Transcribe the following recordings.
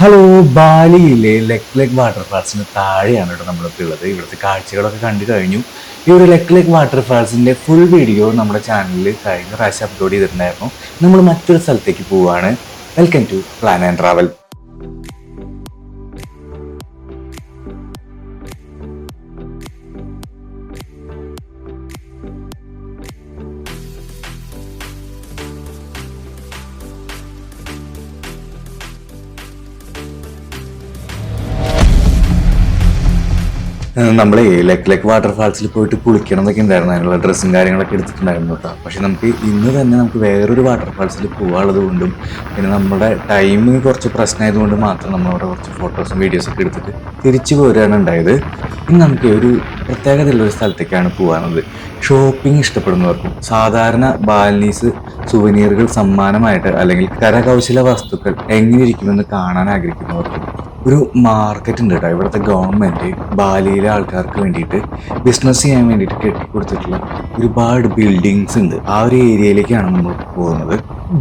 Hello ബാലിയിലെ ലെക് ലെക് വാട്ടർഫാൾസിന് താഴെയാണ് കേട്ടോ നമ്മളിപ്പോൾ ഉള്ളത്. ഇവിടുത്തെ കാഴ്ചകളൊക്കെ കണ്ടു കഴിഞ്ഞു. ഈ ഒരു ലെക് ലെക് വാട്ടർഫാൾസിന്റെ ഫുൾ വീഡിയോ നമ്മുടെ ചാനലിൽ കഴിഞ്ഞ പ്രാവശ്യം അപ്ലോഡ് ചെയ്തിട്ടുണ്ടായിരുന്നു. നമ്മൾ മറ്റൊരു സ്ഥലത്തേക്ക് പോവുകയാണ് welcome to plan and travel നമ്മളെ ലെക്ക് വാട്ടർഫാൾസിൽ പോയിട്ട് കുളിക്കണം എന്നൊക്കെ ഉണ്ടായിരുന്നു. അതിനുള്ള ഡ്രസ്സും കാര്യങ്ങളൊക്കെ എടുത്തിട്ടുണ്ടായിരുന്നു കേട്ടോ പക്ഷെ നമുക്ക് ഇന്ന് തന്നെ നമുക്ക് വേറൊരു വാട്ടർഫാൾസിൽ പോകാനുള്ളത് കൊണ്ടും പിന്നെ നമ്മുടെ ടൈം കുറച്ച് പ്രശ്നമായതുകൊണ്ട് മാത്രം നമ്മൾ അവിടെ കുറച്ച് ഫോട്ടോസും വീഡിയോസും ഒക്കെ എടുത്തിട്ട് തിരിച്ചു പോരുകയാണ് ഉണ്ടായത്. ഇന്ന് നമുക്ക് ഒരു പ്രത്യേകതയുള്ള ഒരു സ്ഥലത്തേക്കാണ് പോകാനുള്ളത് ഷോപ്പിംഗ് ഇഷ്ടപ്പെടുന്നവർക്കും സാധാരണ ബാലനീസ് സുവനീറുകൾ സമ്മാനമായിട്ട് അല്ലെങ്കിൽ കരകൗശല വസ്തുക്കൾ എങ്ങനെ ഇരിക്കുമെന്ന് കാണാൻ ആഗ്രഹിക്കുന്നവർക്കും ഒരു മാർക്കറ്റ് ഉണ്ട് കേട്ടോ ഇവിടുത്തെ ഗവൺമെന്റ് ബാലിയിലെ ആൾക്കാർക്ക് വേണ്ടിയിട്ട് ബിസിനസ് ചെയ്യാൻ വേണ്ടിയിട്ട് കെട്ടിക്കൊടുത്തിട്ടുള്ള ഒരുപാട് ബിൽഡിങ്സ് ഉണ്ട്. ആ ഒരു ഏരിയയിലേക്കാണ് നമ്മൾ പോകുന്നത്.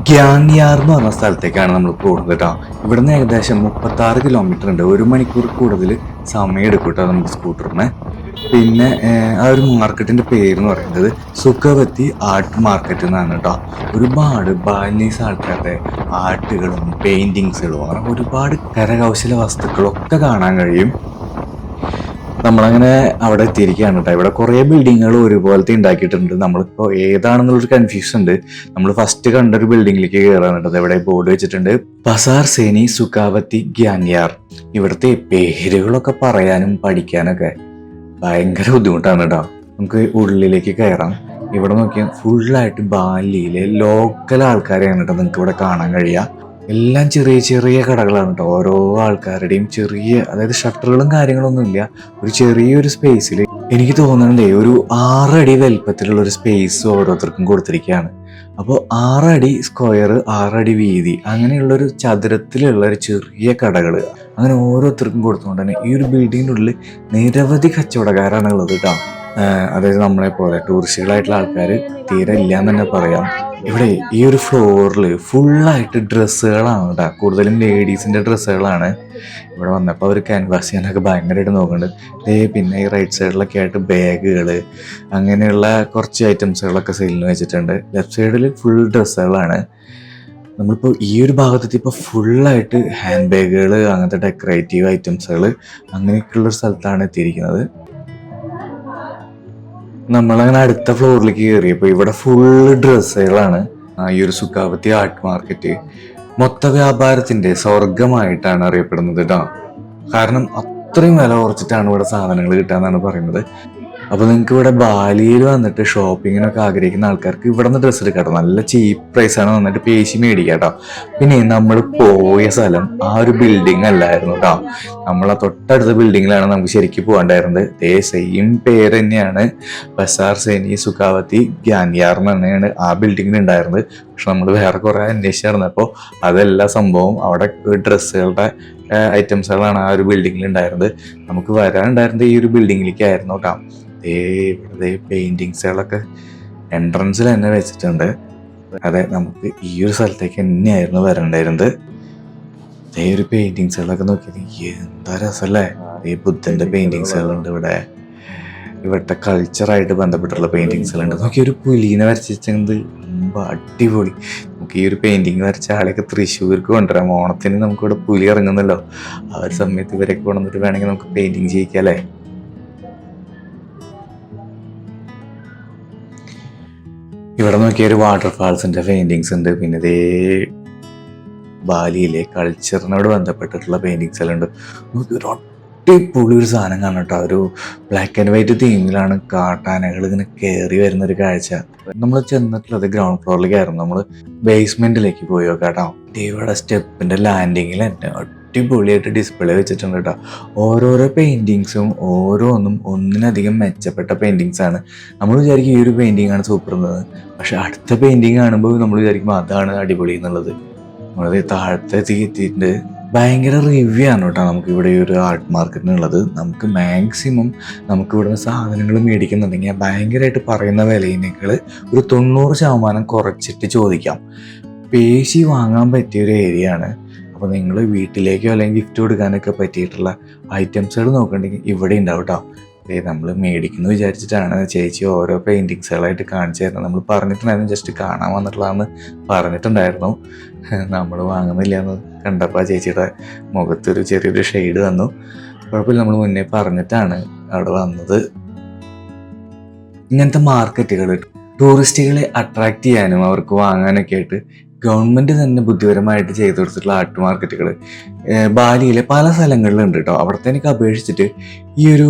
ഗ്യാങ്യാർ എന്ന് പറഞ്ഞ സ്ഥലത്തേക്കാണ് നമ്മൾ പോകുന്നത് കേട്ടോ ഇവിടുന്ന് ഏകദേശം മുപ്പത്താറ് കിലോമീറ്റർ ഉണ്ട്. ഒരു മണിക്കൂർ കൂടുതൽ സമയം എടുക്കും കേട്ടോ നമുക്ക് സ്കൂട്ടറിന് പിന്നെ ആ ഒരു മാർക്കറ്റിന്റെ പേര് എന്ന് പറയുന്നത് സുഖവത്തി ആർട്ട് മാർക്കറ്റ് എന്നാണ് കേട്ടോ. ഒരുപാട് ബാലീസ് ആൾക്കാരുടെ ആർട്ടുകളും പെയിന്റിങ്സുകളും അങ്ങനെ ഒരുപാട് കരകൗശല വസ്തുക്കളൊക്കെ കാണാൻ കഴിയും. നമ്മളങ്ങനെ അവിടെ എത്തിയിരിക്കുകയാണ് കേട്ടോ. ഇവിടെ കുറേ ബിൽഡിങ്ങുകൾ ഒരുപോലത്തെ ഉണ്ടാക്കിയിട്ടുണ്ട്. നമ്മളിപ്പോൾ ഏതാണെന്നുള്ളൊരു കൺഫ്യൂഷൻ ഉണ്ട്. നമ്മൾ ഫസ്റ്റ് കണ്ട ഒരു ബിൽഡിങ്ങിലേക്ക് കയറാണ് കേട്ടോ. ഇവിടെ ബോർഡ് വെച്ചിട്ടുണ്ട്. ബസാർ സേനി സുഖാവത്തി ഗ്യാൻയാർ ഇവിടുത്തെ പേരുകളൊക്കെ പറയാനും പഠിക്കാനൊക്കെ. ഭയങ്കര ബുദ്ധിമുട്ടാണ് കേട്ടോ. നമുക്ക് ഉള്ളിലേക്ക് കയറാം. ഇവിടെ നോക്കിയാൽ ഫുള്ളായിട്ട് ബാലിയിലെ ലോക്കൽ ആൾക്കാരെയാണ് കേട്ടോ നിങ്ങൾക്ക് ഇവിടെ കാണാൻ കഴിയുക. എല്ലാം ചെറിയ ചെറിയ കടകളാണ് കേട്ടോ. ഓരോ ആൾക്കാരുടെയും ചെറിയ അതായത് ഷട്ടറുകളും കാര്യങ്ങളൊന്നും ഇല്ല ഒരു ചെറിയൊരു സ്പേസിൽ എനിക്ക് തോന്നുന്നുണ്ടേ ഒരു ആറടി വലിപ്പത്തിലുള്ള ഒരു സ്പേസ് ഓരോരുത്തർക്കും കൊടുത്തിരിക്കുകയാണ്. അപ്പോൾ ആറടി സ്ക്വയർ ആറടി വീതി അങ്ങനെയുള്ളൊരു ചതുരത്തിലുള്ള ഒരു ചെറിയ കടകൾ അങ്ങനെ ഓരോരുത്തർക്കും കൊടുത്തുകൊണ്ട് തന്നെ ഈ ഒരു ബിൽഡിങ്ങിന്റെ ഉള്ളിൽ നിരവധി കച്ചവടക്കാരാണ് ഉള്ളത് കേട്ടോ അതായത് നമ്മളെ പോലെ ടൂറിസ്റ്റുകളായിട്ടുള്ള ആൾക്കാർ തീരെ ഇല്ല എന്ന് തന്നെ പറയാം. ഇവിടെ ഈ ഒരു ഫ്ലോറിൽ ഫുള്ളായിട്ട് ഡ്രസ്സുകളാണ് കേട്ടോ. കൂടുതലും ലേഡീസിന്റെ ഡ്രസ്സുകളാണ്. ഇവിടെ വന്നപ്പോൾ അവർ ക്യാൻവാസ് ചെയ്യാനൊക്കെ ഭയങ്കരമായിട്ട് നോക്കുന്നുണ്ട്. ദേ പിന്നെ ഈ റൈറ്റ് സൈഡിലൊക്കെ ആയിട്ട് ബാഗുകൾ അങ്ങനെയുള്ള കുറച്ച് ഐറ്റംസുകളൊക്കെ സെയിലിന് വെച്ചിട്ടുണ്ട്. ലെഫ്റ്റ് സൈഡിൽ ഫുൾ ഡ്രസ്സുകളാണ്. നമ്മളിപ്പോൾ ഈ ഒരു ഭാഗത്തെത്തി ഇപ്പോൾ ഫുള്ളായിട്ട് ഹാൻഡ് ബാഗുകൾ അങ്ങനത്തെ ഡെക്കറേറ്റീവ് ഐറ്റംസുകൾ അങ്ങനെയൊക്കെയുള്ള ഒരു സ്ഥലത്താണ് എത്തിയിരിക്കുന്നത്. നമ്മളങ്ങനെ അടുത്ത ഫ്ലോറിലേക്ക് കയറിയപ്പോൾ ഇവിടെ ഫുള്ള് ഡ്രസ്സുകളാണ് ഈ ഒരു സുഖാവത്തി ആർട്ട് മാർക്കറ്റ് മൊത്ത വ്യാപാരത്തിന്റെ സ്വർഗമായിട്ടാണ് അറിയപ്പെടുന്നത് കേട്ടോ കാരണം അത്രയും വില കുറച്ചിട്ടാണ് ഇവിടെ സാധനങ്ങൾ കിട്ടാന്നാണ് പറയുന്നത്. അപ്പൊ നിങ്ങൾക്ക് ഇവിടെ ബാലിയിൽ വന്നിട്ട് ഷോപ്പിങ്ങിനൊക്കെ ആഗ്രഹിക്കുന്ന ആൾക്കാർക്ക് ഇവിടെ നിന്ന് ഡ്രസ്സ് എടുക്കാം നല്ല ചീപ്പ് പ്രൈസ് ആണ് വന്നിട്ട് പേശി മേടിക്കാം കേട്ടോ പിന്നെ നമ്മൾ പോയ സ്ഥലം ആ ഒരു ബിൽഡിംഗ് അല്ലായിരുന്നു കേട്ടോ നമ്മളെ തൊട്ടടുത്ത ബിൽഡിങ്ങിലാണ് നമുക്ക് ശരിക്കും പോകേണ്ടായിരുന്നത് ദേ സെയിം പേര് തന്നെയാണ് ബസാർ സേനി സുഖാവത്തി ഗ്യാൻയാർ എന്ന് തന്നെയാണ് ആ ബിൽഡിങ്ങിൽ ഉണ്ടായിരുന്നത്. പക്ഷെ നമ്മൾ വേറെ കുറെ അന്വേഷിച്ചായിരുന്നു അപ്പോൾ അതെല്ലാ സംഭവം അവിടെ ഡ്രസ്സുകളുടെ ഐറ്റംസുകളാണ് ആ ഒരു ബിൽഡിങ്ങിൽ ഉണ്ടായിരുന്നത് നമുക്ക് വരാനുണ്ടായിരുന്നത് ഈ ഒരു ബിൽഡിങ്ങിലേക്കായിരുന്നു കേട്ടോ. ദേ ഇവിടെ പെയിന്റിങ്സുകളൊക്കെ എൻട്രൻസിൽ തന്നെ വെച്ചിട്ടുണ്ട്. അതെ നമുക്ക് ഈ ഒരു സ്ഥലത്തേക്ക് തന്നെയായിരുന്നു വരണ്ടായിരുന്നത്. ദേ ഒരു പെയിന്റിങ്സുകളൊക്കെ നോക്കിയത് എന്താ രസമല്ലേ? ഈ ബുദ്ധന്റെ പെയിന്റിങ്സുകളുണ്ട് ഇവിടെ. ഇവിടുത്തെ കൾച്ചറായിട്ട് ബന്ധപ്പെട്ടുള്ള പെയിന്റിങ്സുകളുണ്ട് നോക്കി ഒരു പുലീനെ വരച്ചിട്ടുണ്ട് ரொம்ப അടിപൊളി നമുക്ക് ഈ ഒരു പെയിന്റിങ് വരച്ച ആളെയൊക്കെ തൃശ്ശൂർക്ക് കൊണ്ടുവരാം ഓണത്തിന് നമുക്ക് ഇവിടെ പുലി ഇറങ്ങുന്നല്ലോ ആ ഒരു സമയത്ത് ഇവരൊക്കെ കൊണ്ടുവന്നിട്ട് വേണമെങ്കിൽ നമുക്ക് പെയിന്റിങ് ചെയ്യിക്കാം അല്ലേ ഇവിടെ നോക്കിയ ഒരു വാട്ടർഫാൾസിന്റെ പെയിന്റിങ്സ് ഉണ്ട് പിന്നെ ഇതേ ബാലിയിലെ കൾച്ചറിനോട് ബന്ധപ്പെട്ടിട്ടുള്ള പെയിന്റിങ്സ് എല്ലാം ഉണ്ട് നമുക്ക് ഒരു അടിപൊളി ഒരു സാധനം കാണാം കേട്ടോ. ഒരു ബ്ലാക്ക് ആൻഡ് വൈറ്റ് തീമിലാണ് കാട്ടാനകൾ ഇങ്ങനെ കയറി വരുന്ന ഒരു കാഴ്ച. നമ്മൾ ചെന്നിട്ടുള്ളത് ഗ്രൗണ്ട് ഫ്ലോറിലേക്കായിരുന്നു നമ്മൾ ബേസ്മെന്റിലേക്ക് പോയോ കേട്ടോ. ദൈവയുടെ സ്റ്റെപ്പിന്റെ ലാൻഡിങ്ങിൽ തന്നെ അടിപൊളിയായിട്ട് ഡിസ്പ്ലേ വെച്ചിട്ടുണ്ട് കേട്ടോ. ഓരോരോ പെയിന്റിങ്സും ഓരോന്നും ഒന്നിനധികം മെച്ചപ്പെട്ട പെയിന്റിങ്സ് ആണ് നമ്മൾ വിചാരിക്കും ഈ ഒരു പെയിന്റിങ് ആണ് സൂപ്പർ എന്നത്. പക്ഷെ അടുത്ത പെയിന്റിങ് കാണുമ്പോൾ നമ്മൾ വിചാരിക്കും അതാണ് അടിപൊളി എന്നുള്ളത്. നമ്മളത് താഴത്തെ എത്തിയിട്ടുണ്ട് ഭയങ്കര റിവ്യൂ ആണ് കേട്ടോ. നമുക്ക് ഇവിടെ ഈ ഒരു ആർട്ട് മാർക്കറ്റിനുള്ളത് നമുക്ക് മാക്സിമം നമുക്ക് ഇവിടെ ഇവിടുന്ന് സാധനങ്ങൾ മേടിക്കുന്നുണ്ടെങ്കിൽ ഭയങ്കരമായിട്ട് പറയുന്ന വിലയിനേക്കാൾ ഒരു തൊണ്ണൂറ് ശതമാനം കുറച്ചിട്ട് ചോദിക്കാം. പേശി വാങ്ങാൻ പറ്റിയ ഒരു ഏരിയ ആണ്. അപ്പോൾ നിങ്ങൾ വീട്ടിലേക്കോ അല്ലെങ്കിൽ ഗിഫ്റ്റ് കൊടുക്കാനൊക്കെ പറ്റിയിട്ടുള്ള ഐറ്റംസുകൾ നോക്കണമെങ്കിൽ ഇവിടെ ഉണ്ടാവും കേട്ടോ. നമ്മൾ മേടിക്കുന്നു വിചാരിച്ചിട്ടാണ് ചേച്ചി ഓരോ പെയിന്റിങ്സുകളായിട്ട് കാണിച്ചു തരുന്നത്. നമ്മൾ പറഞ്ഞിട്ടുണ്ടായിരുന്നു ജസ്റ്റ് കാണാൻ വന്നിട്ടുള്ളതെന്ന് പറഞ്ഞിട്ടുണ്ടായിരുന്നു. നമ്മൾ വാങ്ങുന്നില്ല എന്ന് കണ്ടപ്പോൾ ചേച്ചിയുടെ മുഖത്തൊരു ചെറിയൊരു ഷെയ്ഡ് വന്നു. കുഴപ്പമില്ല നമ്മൾ മുന്നേ പറഞ്ഞിട്ടാണ് അവിടെ വന്നത്. ഇങ്ങനത്തെ മാർക്കറ്റുകൾ ടൂറിസ്റ്റുകളെ അട്രാക്ട് ചെയ്യാനും അവർക്ക് വാങ്ങാനൊക്കെ ആയിട്ട് ഗവൺമെന്റ് തന്നെ ബുദ്ധിപരമായിട്ട് ചെയ്തു കൊടുത്തിട്ടുള്ള ആർട്ട് മാർക്കറ്റുകൾ ബാലിയിലെ പല സ്ഥലങ്ങളിലുണ്ട് കേട്ടോ അവിടത്തെ എനിക്ക് അപേക്ഷിച്ചിട്ട് ഈ ഒരു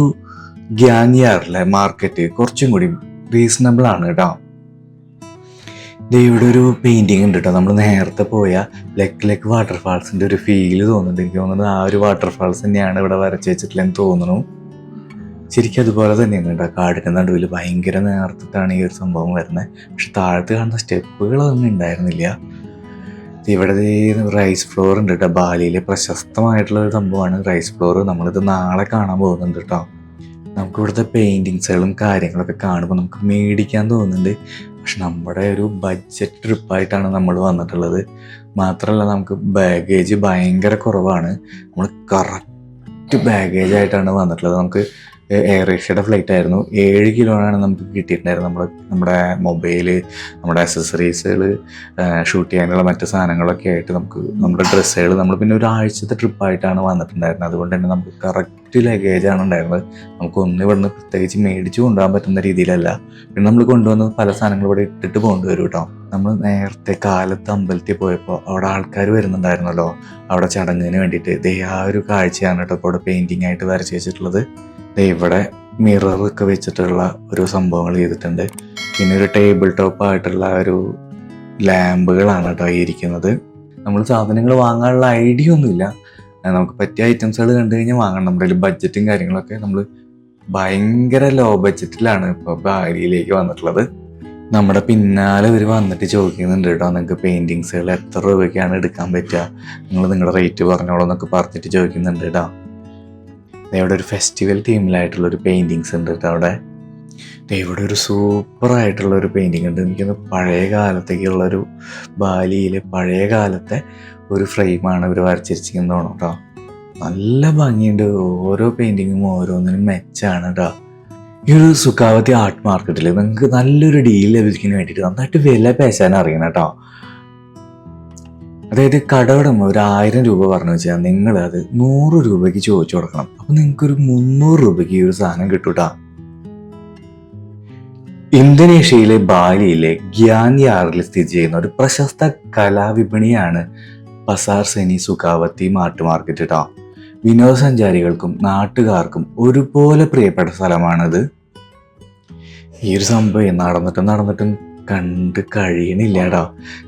ഗ്യാനിയാറിലെ മാർക്കറ്റ് കുറച്ചും കൂടി റീസണബിൾ ആണ് കേട്ടോ ഇവിടെ ഒരു പെയിന്റിങ് ഉണ്ട് കേട്ടോ നമ്മൾ നേരത്തെ പോയ ലെക്ക് ലെക്ക് വാട്ടർഫാൾസിന്റെ ഒരു ഫീൽ തോന്നുന്നുണ്ട്. എനിക്ക് തോന്നുന്നത് ആ ഒരു വാട്ടർഫാൾസ് തന്നെയാണ് ഇവിടെ വരച്ച് വെച്ചിട്ടില്ലെന്ന് തോന്നുന്നു. ശരിക്കും അതുപോലെ തന്നെയാണ് കേട്ടോ കാടിന്റെ നടുവിൽ ഭയങ്കര നേർത്തിട്ടാണ് ഈ ഒരു സംഭവം വരുന്നത് പക്ഷെ താഴത്ത് കാണുന്ന സ്റ്റെപ്പുകളൊന്നും ഉണ്ടായിരുന്നില്ല. ഇവിടെ റൈസ് ഫ്ലോർ ഉണ്ട് കേട്ടോ ബാലിയിലെ പ്രശസ്തമായിട്ടുള്ള ഒരു സംഭവമാണ് റൈസ് ഫ്ലോർ നമ്മളിത് നാളെ കാണാൻ പോകുന്നുണ്ട് കേട്ടോ നമുക്ക് ഇവിടുത്തെ പെയിന്റിങ്സുകളും കാര്യങ്ങളൊക്കെ കാണുമ്പോൾ നമുക്ക് മേടിക്കാൻ തോന്നുന്നുണ്ട്. പക്ഷെ നമ്മുടെ ഒരു ബഡ്ജറ്റ് ട്രിപ്പായിട്ടാണ് നമ്മൾ വന്നിട്ടുള്ളത്. മാത്രമല്ല നമുക്ക് ബാഗേജ് ഭയങ്കര കുറവാണ്. നമ്മൾ കറക്റ്റ് ബാഗേജ് ആയിട്ടാണ് വന്നിട്ടുള്ളത്. നമുക്ക് എയർ ഏഷ്യയുടെ ഫ്ലൈറ്റ് ആയിരുന്നു. ഏഴ് ആണ് നമുക്ക് കിട്ടിയിട്ടുണ്ടായിരുന്നത് നമ്മുടെ നമ്മുടെ മൊബൈൽ നമ്മുടെ അക്സസറീസുകൾ ഷൂട്ട് ചെയ്യാനുള്ള മറ്റു സാധനങ്ങളൊക്കെ ആയിട്ട് നമുക്ക് നമ്മുടെ ഡ്രസ്സുകൾ നമ്മൾ പിന്നെ ഒരാഴ്ചത്തെ ട്രിപ്പായിട്ടാണ് വന്നിട്ടുണ്ടായിരുന്നത്. അതുകൊണ്ട് തന്നെ നമുക്ക് കറക്റ്റ് ലഗേജാണ് ഉണ്ടായിരുന്നത്. നമുക്ക് ഒന്നും ഇവിടുന്ന് പ്രത്യേകിച്ച് മേടിച്ച് കൊണ്ടുപോകാൻ പറ്റുന്ന രീതിയിലല്ല. പിന്നെ നമ്മൾ കൊണ്ടുവന്ന് പല സാധനങ്ങൾ ഇവിടെ ഇട്ടിട്ട് പോകേണ്ടി വരും കേട്ടോ. നമ്മൾ നേരത്തെ കാലത്ത് അമ്പലത്തിൽ പോയപ്പോൾ അവിടെ ആൾക്കാർ വരുന്നുണ്ടായിരുന്നല്ലോ. അവിടെ ചടങ്ങിന് വേണ്ടിയിട്ട്. ദേ ആ ഒരു കാഴ്ചയാണ് കേട്ടോ ഇപ്പോൾ അവിടെ പെയിന്റിങ് ആയിട്ട് വരച്ച് വെച്ചിട്ടുള്ളത്. ഇവിടെ മിററൊക്കെ വെച്ചിട്ടുള്ള ഒരു സംഭവങ്ങൾ ചെയ്തിട്ടുണ്ട്. പിന്നെ ഒരു ടേബിൾ ടോപ്പ് ആയിട്ടുള്ള ഒരു ലാമ്പുകളാണ് കേട്ടോ ഇരിക്കുന്നത്. നമ്മൾ സാധനങ്ങൾ വാങ്ങാനുള്ള ഐഡിയ ഒന്നുമില്ല. നമുക്ക് പറ്റിയ ഐറ്റംസുകൾ കണ്ടു കഴിഞ്ഞാൽ വാങ്ങണം. നമ്മുടെ കയ്യിൽ ബഡ്ജറ്റും കാര്യങ്ങളൊക്കെ നമ്മൾ ഭയങ്കര ലോ ബഡ്ജറ്റിലാണ് ഇപ്പോൾ ബാലിയിലേക്ക് വന്നിട്ടുള്ളത്. നമ്മുടെ പിന്നാലെ ഇവർ വന്നിട്ട് ചോദിക്കുന്നുണ്ട് കേട്ടോ നിങ്ങൾക്ക് പെയിന്റിങ്സുകൾ എത്ര രൂപയ്ക്കാണ് എടുക്കാൻ പറ്റുക? നിങ്ങൾ നിങ്ങളുടെ റേറ്റ് പറഞ്ഞോളൂ എന്നൊക്കെ പറഞ്ഞിട്ട് ചോദിക്കുന്നുണ്ട് കേട്ടോ. ഇവിടെ ഒരു ഫെസ്റ്റിവൽ തീമിലായിട്ടുള്ള ഒരു പെയിന്റിങ്സ് ഉണ്ട് കേട്ടോ അവിടെ. ഇവിടെ ഒരു സൂപ്പർ ആയിട്ടുള്ള ഒരു പെയിന്റിങ് ഉണ്ട്. എനിക്കൊന്ന് പഴയ കാലത്തേക്കുള്ള ഒരു ബാലിയിലെ പഴയ കാലത്തെ ഒരു ഫ്രെയിമാണ് ഇവർ വരച്ചിരിച്ചിരിക്കുന്നത് കേട്ടോ. നല്ല ഭംഗിയുണ്ട്. ഓരോ പെയിന്റിങ്ങും ഓരോന്നിനും മെച്ചാണ് കേട്ടോ. ഈ ഒരു സുഖാവതി ആർട്ട് മാർക്കറ്റിൽ നിങ്ങൾക്ക് നല്ലൊരു ഡീൽ ലഭിക്കുന്നതിന് വേണ്ടിയിട്ട് നന്നായിട്ട് വില പേശാൻ അറിയണം കേട്ടോ. അതായത് കടവിടം ഒരു ആയിരം രൂപ പറഞ്ഞു വെച്ചാൽ നിങ്ങൾ അത് നൂറ് രൂപയ്ക്ക് ചോദിച്ചു കൊടുക്കണം. അപ്പൊ നിങ്ങൾക്ക് ഒരു മുന്നൂറ് രൂപയ്ക്ക് ഈ ഒരു സാധനം കിട്ടൂട്ടാ. ഇന്തോനേഷ്യയിലെ ബാലിയിലെ ഗ്യാൻയാറിൽ സ്ഥിതി ചെയ്യുന്ന ഒരു പ്രശസ്ത കലാവിപണിയാണ് Pasar Seni Sukawati mart market കേട്ടോ വിനോദസഞ്ചാരികൾക്കും നാട്ടുകാർക്കും ഒരുപോലെ പ്രിയപ്പെട്ട സ്ഥലമാണിത്. ഈ ഒരു സംഭവം നടന്നിട്ടും നടന്നിട്ടും കണ്ട് കഴിയണില്ലടാ.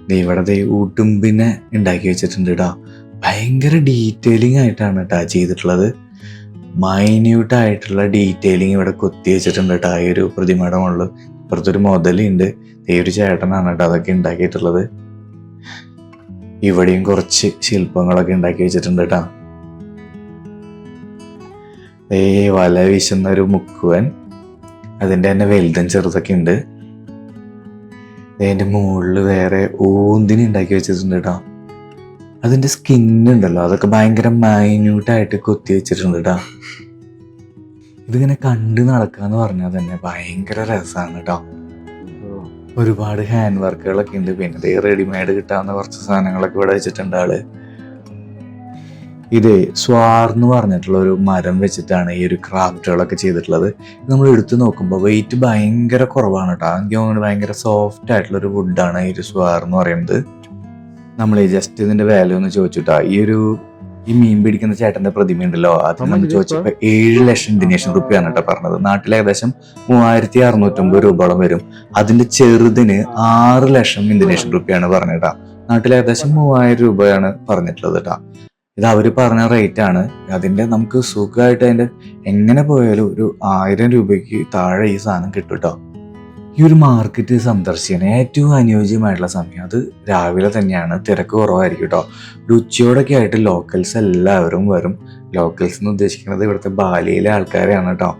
ദേ ഇവിടെ ഉടുമ്പിനെ ഉണ്ടാക്കി വെച്ചിട്ടുണ്ട് കേട്ടോ ഭയങ്കര ഡീറ്റെയിലിംഗ് ആയിട്ടാണ് കേട്ടോ ചെയ്തിട്ടുള്ളത്. മൈന്യൂട്ട് ആയിട്ടുള്ള ഡീറ്റെയിലിംഗ് ഇവിടെ കൊത്തി വെച്ചിട്ടുണ്ട് കേട്ടോ ഈ ഒരു പ്രതിമയുടെ മുകളിൽ ഇപ്പുറത്തൊരു മുതലുണ്ട്. ഈ ഒരു ചേട്ടനാണ് കേട്ടോ അതൊക്കെ ഉണ്ടാക്കിയിട്ടുള്ളത്. ഇവിടെയും കുറച്ച് ശില്പങ്ങളൊക്കെ ഉണ്ടാക്കി വെച്ചിട്ടുണ്ട് കേട്ടോ ഏ വല വീശുന്ന ഒരു മുക്കുവൻ. അതിന്റെ തന്നെ വലുതും ചെറുതൊക്കെ ഉണ്ട്. അതിന്റെ മുകളിൽ വേറെ ഓന്തിനി ഉണ്ടാക്കി വെച്ചിട്ടുണ്ട് കേട്ടോ അതിന്റെ സ്കിന്നുണ്ടല്ലോ അതൊക്കെ ഭയങ്കര മൈന്യൂട്ടായിട്ട് കൊത്തി വെച്ചിട്ടുണ്ട് കേട്ടോ ഇതിങ്ങനെ കണ്ട് നടക്കാന്ന് പറഞ്ഞാൽ തന്നെ ഭയങ്കര രസമാണ് കേട്ടോ ഒരുപാട് ഹാൻഡ് വർക്കുകളൊക്കെ ഉണ്ട്. പിന്നെ റെഡിമെയ്ഡ് കിട്ടാവുന്ന കുറച്ച് സാധനങ്ങളൊക്കെ ഇവിടെ വെച്ചിട്ടുണ്ട് ആൾ. ഇത് സ്വാർ എന്ന് പറഞ്ഞിട്ടുള്ള ഒരു മരം വെച്ചിട്ടാണ് ഈ ഒരു ക്രാഫ്റ്റുകളൊക്കെ ചെയ്തിട്ടുള്ളത്. നമ്മൾ എടുത്തു നോക്കുമ്പോൾ വെയിറ്റ് ഭയങ്കര കുറവാണ് കേട്ടോ എനിക്ക് തോന്നുന്നത് ഭയങ്കര സോഫ്റ്റ് ആയിട്ടുള്ള ഒരു വുഡാണ് ഈ ഒരു സ്വാർ എന്ന് പറയുന്നത്. നമ്മൾ ഈ ജസ്റ്റ് ഇതിന്റെ വാല്യൂ ഒന്ന് ചോദിച്ചിട്ടാ. ഈ ഒരു ഈ മീൻ പിടിക്കുന്ന ചേട്ടന്റെ പ്രതിമ ഉണ്ടല്ലോ അത് നമ്മൾ ചോദിച്ചപ്പോ ഏഴ് ലക്ഷം ദിനേഷൻ റുപ്യാണ് കേട്ടോ പറഞ്ഞത്. നാട്ടിൽ ഏകദേശം മൂവായിരത്തി അറുന്നൂറ്റമ്പത് രൂപയോളം വരും. അതിന്റെ ചെറുതിന് ആറ് ലക്ഷം ഇന്തോനേഷ്യൻ റുപ്യാണ് പറഞ്ഞിട്ടാ നാട്ടിൽ ഏകദേശം മൂവായിരം രൂപയാണ് പറഞ്ഞിട്ടുള്ളത് കേട്ടാ ഇത് അവർ പറഞ്ഞ റേറ്റ് ആണ്. അതിന്റെ നമുക്ക് സുഖമായിട്ട് അതിന്റെ എങ്ങനെ പോയാലും ഒരു ആയിരം രൂപയ്ക്ക് താഴെ ഈ സാധനം കിട്ടും കേട്ടോ ഈ ഒരു മാർക്കറ്റ് സന്ദർശിക്കാൻ ഏറ്റവും അനുയോജ്യമായിട്ടുള്ള സമയം അത് രാവിലെ തന്നെയാണ്. തിരക്ക് കുറവായിരിക്കും കേട്ടോ ഒരു ഉച്ചയോടൊക്കെ ആയിട്ട് ലോക്കൽസ് എല്ലാവരും വരും. ലോക്കൽസ് എന്ന് ഉദ്ദേശിക്കുന്നത് ഇവിടുത്തെ ബാലിയിലെ ആൾക്കാരെയാണ് കേട്ടോ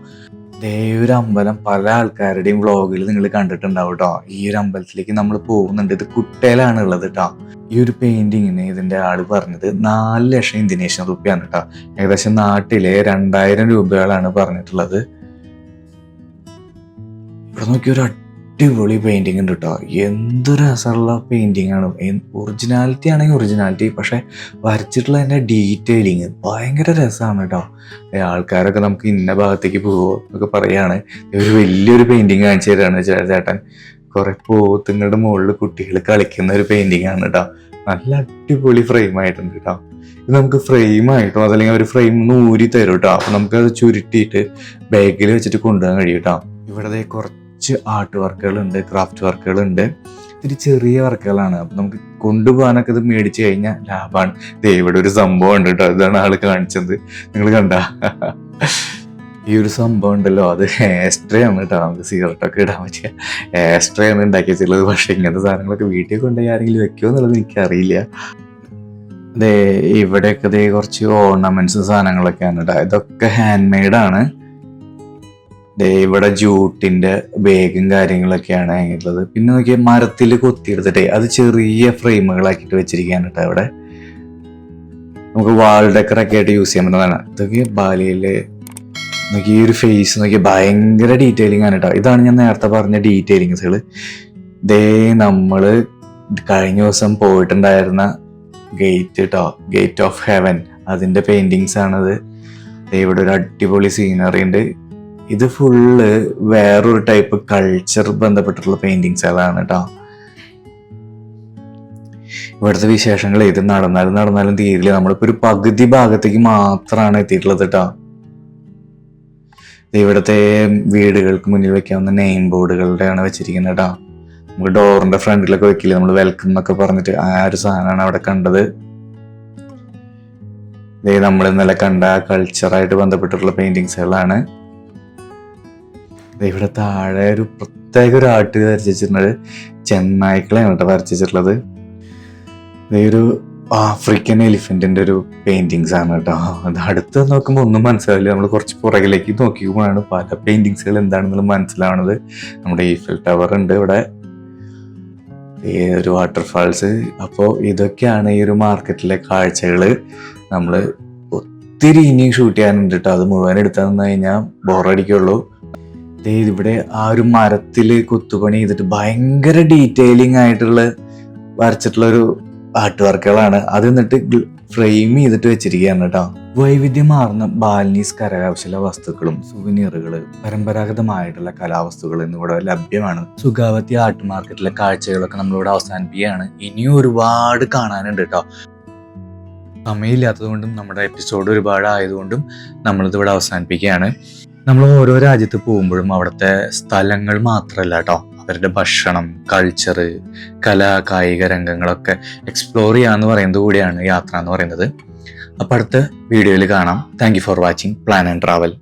ദേ ഒരു അമ്പലം പല ആൾക്കാരുടെയും വ്ളോഗിൽ നിങ്ങൾ കണ്ടിട്ടുണ്ടാവും കേട്ടോ ഈ ഒരു അമ്പലത്തിലേക്ക് നമ്മൾ പോകുന്നുണ്ട്. ഇത് കുട്ടയിലാണ് ഉള്ളത് കേട്ടോ ഈ ഒരു പെയിന്റിങ്ങിന് ഇതിന്റെ ആൾ പറഞ്ഞത് നാല് ലക്ഷം ഇന്ത്യനേഷ്യൻ റുപ്യാണ് കേട്ടോ ഏകദേശം നാട്ടിലെ രണ്ടായിരം രൂപകളാണ് പറഞ്ഞിട്ടുള്ളത്. ഇവിടെ നോക്കി ഒരു അടിപൊളി പെയിന്റിംഗ് ഉണ്ട് കേട്ടോ എന്തൊരു രസമുള്ള പെയിന്റിംഗ് ആണ്. ഒറിജിനാലിറ്റി ആണെങ്കിൽ ഒറിജിനാലിറ്റി പക്ഷേ വരച്ചിട്ടുള്ള ഡീറ്റെയിലിങ് ഭയങ്കര രസമാണ് കേട്ടോ ആൾക്കാരൊക്കെ നമുക്ക് ഇന്ന ഭാഗത്തേക്ക് പോവോ എന്നൊക്കെ പറയാണ്. ഒരു വലിയൊരു പെയിന്റിങ് കാണിച്ചു തരാണ് ചേട്ടൻ. കുറെ പോത്തുങ്ങളുടെ മുകളിൽ കുട്ടികൾ കളിക്കുന്ന ഒരു പെയിന്റിംഗ് ആണ് കേട്ടോ നല്ല അടിപൊളി ഫ്രെയിം ആയിട്ടുണ്ട് കേട്ടോ ഇത് നമുക്ക് ഫ്രെയിം ആയിട്ടോ അതല്ലെങ്കിൽ ഒരു ഫ്രെയിം ഒന്ന് ഊരി തരും കേട്ടോ അപ്പൊ അത് ചുരുട്ടിയിട്ട് ബാഗിൽ വെച്ചിട്ട് കൊണ്ടുപോകാൻ കഴിയും കേട്ടോ ഇവിടെ ദേ കുറച്ച് ആർട്ട് വർക്കുകളുണ്ട് ക്രാഫ്റ്റ് വർക്കുകൾ ഉണ്ട് ഇത്തിരി ചെറിയ വർക്കുകളാണ്. അപ്പം നമുക്ക് കൊണ്ടുപോകാനൊക്കെ ഇത് മേടിച്ചു കഴിഞ്ഞാൽ ലാഭമാണ് ദേ ഇവിടെ ഒരു സംഭവം ഉണ്ട് കേട്ടോ ഇതാണ് ആൾ കാണിച്ചത്. നിങ്ങൾ കണ്ട? ഈ ഒരു സംഭവം ഉണ്ടല്ലോ. അത് ഏസ്ട്രേ ആണ് കേട്ടോ നമുക്ക് സിഗരറ്റൊക്കെ ഇടാൻ പറ്റിയ ഏസ്ട്രേ ആണ് ഉണ്ടാക്കി ചിലത് പക്ഷേ ഇങ്ങനത്തെ സാധനങ്ങളൊക്കെ വീട്ടിൽ കൊണ്ടുപോയി ആരെങ്കിലും വെക്കുമോ എന്നുള്ളത് എനിക്കറിയില്ല. ദേ ഇവിടെയൊക്കെ ദേ കുറച്ച് ഓർണമെന്റ്സ് സാധനങ്ങളൊക്കെയാണ് കേട്ടോ ഇതൊക്കെ ഹാൻഡ് മെയ്ഡാണ് ഇവിടെ ജൂട്ടിന്റെ ബാഗും കാര്യങ്ങളൊക്കെയാണ് അതിനുള്ളത് പിന്നെ നോക്കിയാൽ മരത്തിൽ കൊത്തിയെടുത്തിട്ടേ അത് ചെറിയ ഫ്രെയിമുകളാക്കിട്ട് വെച്ചിരിക്കുകയാണ് കേട്ടോ അവിടെ നമുക്ക് വാൾ ഡെക്കറൊക്കെ ആയിട്ട് യൂസ് ചെയ്യാൻ പറ്റുന്നതാണ്. ഇതൊക്കെ ബാലിയിൽ നോക്കി ഈ ഒരു ഫേസ് നോക്കി ഭയങ്കര ഡീറ്റെയിലിംഗ് ആണ് കേട്ടോ. ഇതാണ് ഞാൻ നേരത്തെ പറഞ്ഞ ഡീറ്റെയിലിങ്സുകൾ ദേ നമ്മൾ കഴിഞ്ഞ ദിവസം പോയിട്ടുണ്ടായിരുന്ന ഗേറ്റ് കേട്ടോ ഗേറ്റ് ഓഫ് ഹെവൻ അതിന്റെ പെയിന്റിങ്സ് ആണത്. ഇവിടെ ഒരു അടിപൊളി സീനറി ഉണ്ട്. ഇത് ഫുള്ള് വേറൊരു ടൈപ്പ് കൾച്ചർ ബന്ധപ്പെട്ടിട്ടുള്ള പെയിന്റിങ്സ് അതാണ് കേട്ടോ ഇവിടുത്തെ വിശേഷങ്ങൾ ഇത് നടന്നാലും നടന്നാലും തീരില്ല. നമ്മളിപ്പോ ഒരു പകുതി ഭാഗത്തേക്ക് മാത്രമാണ് എത്തിയിട്ടുള്ളത് കേട്ടോ ഇവിടുത്തെ വീടുകൾക്ക് മുന്നിൽ വെക്കാവുന്ന നെയിം ബോർഡുകളുടെയാണ് വെച്ചിരിക്കുന്നത് കേട്ടോ നമുക്ക് ഡോറിന്റെ ഫ്രണ്ടിലൊക്കെ വെക്കില്ല? നമ്മൾ വെൽക്കം എന്നൊക്കെ പറഞ്ഞിട്ട് ആ ഒരു സാധനമാണ് അവിടെ കണ്ടത്. നമ്മൾ ഇന്നലെ കണ്ട കൾച്ചറായിട്ട് ബന്ധപ്പെട്ടിട്ടുള്ള പെയിന്റിങ്സുകളാണ് ഇവിടെ താഴെ ഒരു പ്രത്യേക ഒരു ആർട്ട് വരച്ചിട്ടുണ്ട് ചെന്നായ്ക്കളെയാണ് കേട്ടോ വരച്ചിട്ടുള്ളത്. ഒരു ആഫ്രിക്കൻ എലിഫന്റിന്റെ ഒരു പെയിന്റിങ്സ് ആണ് കേട്ടോ. അത് അടുത്ത് നോക്കുമ്പോൾ ഒന്നും മനസ്സിലാവില്ല. നമ്മൾ കുറച്ച് പുറകിലേക്ക് നോക്കിക്കുമ്പോഴാണ് പല പെയിന്റിങ്സുകൾ എന്താണെന്നുള്ളത് മനസ്സിലാവുന്നത് നമ്മുടെ ഈഫൽ ടവർ ഉണ്ട് ഇവിടെ. ഈ ഒരു വാട്ടർഫാൾസ് അപ്പോൾ ഇതൊക്കെയാണ് ഈ ഒരു മാർക്കറ്റിലെ കാഴ്ചകൾ നമ്മൾ ഒത്തിരി ഇനിയും ഷൂട്ട് ചെയ്യാനുണ്ട് കേട്ടോ. അത് മുഴുവൻ എടുത്താൽ നിന്ന് കഴിഞ്ഞാൽ ബോറടിക്കുള്ളൂ ദേ ഇവിടെ ആ ഒരു മരത്തിൽ കുത്തുപണി ചെയ്തിട്ട് ഭയങ്കര ഡീറ്റെയിലിംഗ് ആയിട്ടുള്ള വരച്ചിട്ടുള്ള ഒരു ആർട്ട് വർക്കുകളാണ് അത് എന്നിട്ട് ഫ്രെയിം ചെയ്തിട്ട് വെച്ചിരിക്കുകയാണ് കേട്ടോ വൈവിധ്യമാർന്ന ബാലിനീസ് കരകൗശല വസ്തുക്കളും സുവനീറുകൾ പരമ്പരാഗതമായിട്ടുള്ള കലാവസ്തുക്കൾ എന്നിവിടെ ലഭ്യമാണ്. സുഖാവത്തി ആർട്ട് മാർക്കറ്റിലെ കാഴ്ചകളൊക്കെ നമ്മളിവിടെ അവസാനിപ്പിക്കുകയാണ്. ഇനിയും ഒരുപാട് കാണാനുണ്ട് കേട്ടോ സമയമില്ലാത്തതുകൊണ്ടും നമ്മുടെ എപ്പിസോഡ് ഒരുപാട് ആയതുകൊണ്ടും നമ്മളിത് ഇവിടെ അവസാനിപ്പിക്കുകയാണ്. നമ്മൾ ഓരോ രാജ്യത്ത് പോകുമ്പോഴും അവിടുത്തെ സ്ഥലങ്ങൾ മാത്രമല്ല കേട്ടോ അവരുടെ ഭക്ഷണം കൾച്ചറ് കല കായിക രംഗങ്ങളൊക്കെ എക്സ്പ്ലോർ ചെയ്യാന്ന് പറയുന്നത് കൂടിയാണ് യാത്ര എന്ന് പറയുന്നത്. അപ്പം അടുത്ത വീഡിയോയിൽ കാണാം. Thank for watching plan and travel